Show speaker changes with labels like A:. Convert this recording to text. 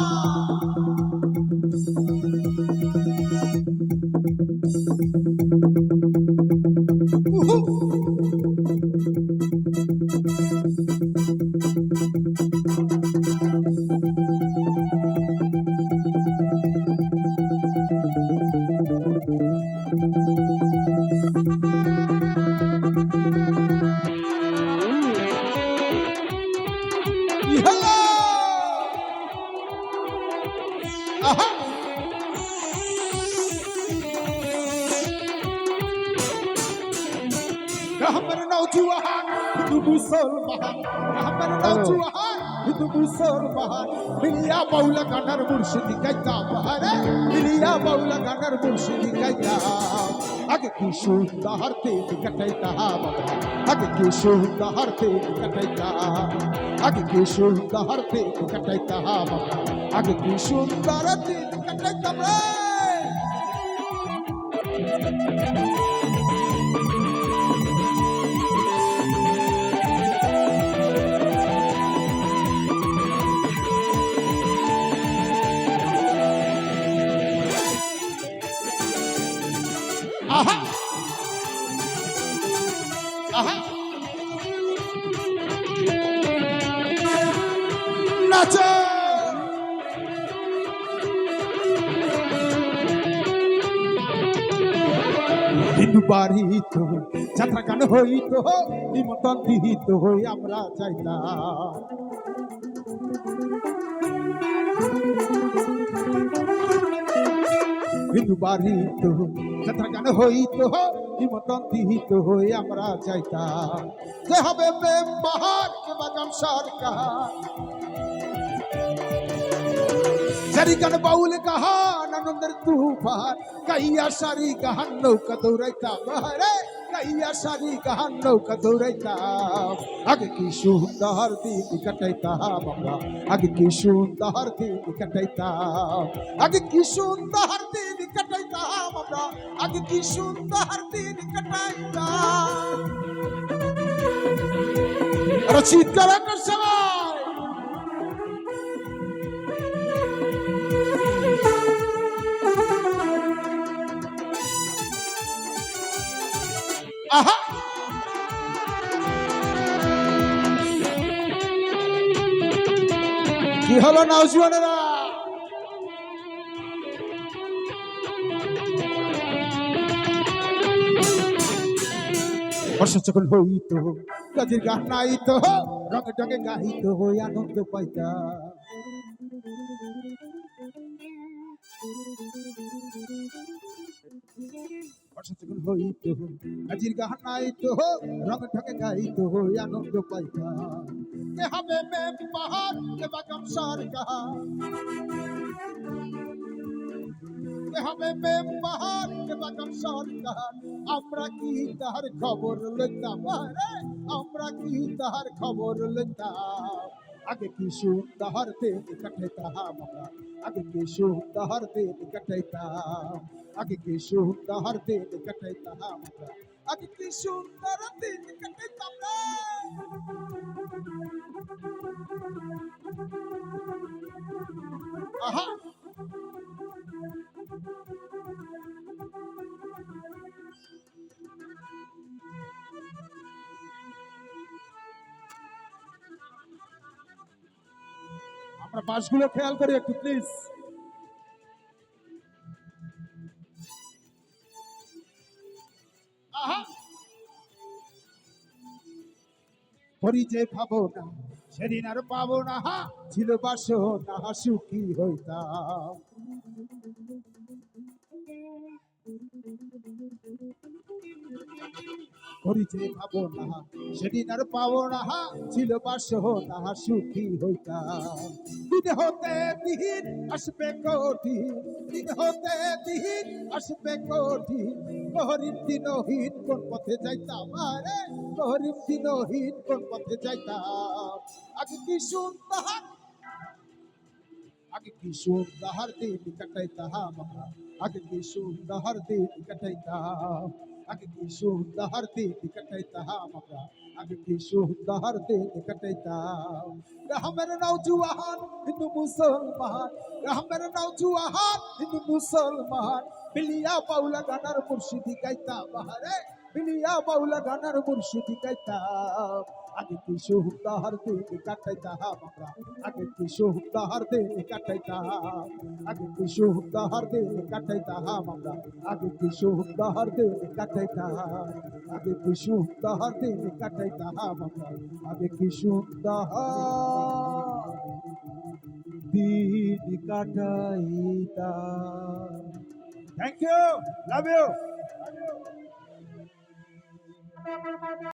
A: Woohoo! Rahman নৌজুয়ান মুসলমান রহমান নৌজুয়ান হিন্দু মুসলমান মিলিয়া বাউলা গানার মুর্শিদি গাইতা বাহারে মিলিয়া বাউলা গানার মুর্শিদি গাইতা আগে কি সুন্দর তেল কাটাইতা আগে কি সুন্দর তেল কাটাইতা। আগে কি সুন্দর তেল কাটাইতা আগে কি সুন্দর তেল কাটাইতা নাচো হিন্দু বাড়িত যাত্রা গান হইত, নিমন্ত্রণ দিহিত হই আমরা চাইতাম হিন্দু বাড়িত যাত্রা গান হইত, নিমন্ত্রণ দিহিত হই আমরা চাইতাম যে হবে প্রেম বাহার, কে বাগান সরকার? সারি গান বাউল গাহান আনন্দের তুফান কাইয়া সারি গাহান নৌকা দৌড়াইতাম। রে কাইয়া সারি গাহান নৌকা দৌড়াইতাম। আগে কি সুন্দর দিন কাটাইতাম আমরা। আগে কি সুন্দর দিন কাটাইতাম। আগে কি সুন্দর দিন কাটাইতাম আমরা। আগে কি সুন্দর দিন কাটাইতাম। চিৎকার আকাশ সবাই কি হলো নওজওয়ানেরা বর্ষা যখন হইতো কাজের গান নাইতো, রঙে টঙে গাইতো হই আনন্দ পাইতা বর্ষা যখন হইতো কাজের গান নাইতো, রঙে টঙে গাইতো হই আনন্দ পাইতা কে হবে মেম পাহাড়, কে বাগাম সরকার? কে হবে মেম পাহাড়, কে বাগাম সরকার? আমরা কি তাহার খবর লইতাম? আমরা কি তাহার খবর লইতাম? আগে কি সুন্দর দিন কাটাইতাম আমরা? আগে কি সুন্দর দিন কাটাইতাম? আগে কি সুন্দর দিন কাটাইতাম আমরা? আগে কি সুন্দর দিন কাটাইতাম রে আহা আমরা বাসগুলো খেয়াল করি একটু প্লিজ আহা করি যে ভাবো না সেদিন আর পাবো না হা। ছিল বাসো না সুখী হইতাম? করি যে ভাবো না। সেদিন আর পাবো না, ছিল বাসো না সুখী হইতাম। দিন হতে দিন আসবে কঠিন, দিন হতে দিন আসবে কঠিন। গরিব দিনহীন কোন পথে যাইতাম? আরে গরিব দিনহীন কোন পথে যাইতাম? আগে কি সুন্দর আগে কি সুন্দর দিন কাটাইতাম আগে কি সুন্দর দিন কাটাইতাম? সুন্দর দিন কাটাইতাম আমরা। আগে কি সুন্দর দিন কাটাইতাম। রহমের নৌজুয়ান হিন্দু মুসলমান। রহমের নৌজুয়ান হিন্দু মুসলমান। বিলিয়া পাউলা গানার মুর্শিদি গাইতা বাহারে বিলিয়া পাউলা গানার মুর্শিদি গাইতাম। আগে কি সুন্দর দিন কাটাইতাম আমরা? আগে কি সুন্দর দিন কাটাইতাম আগে কি সুন্দর দিন কাটাইতাম আমরা? আগে কি সুন্দর দিন কাটাইতাম আগে কি সুন্দর দিন কাটাইতাম আমরা? আগে কি সুন্দর দিন কাটাইতাম
B: থ্যাংক ইউ লাভ ইউ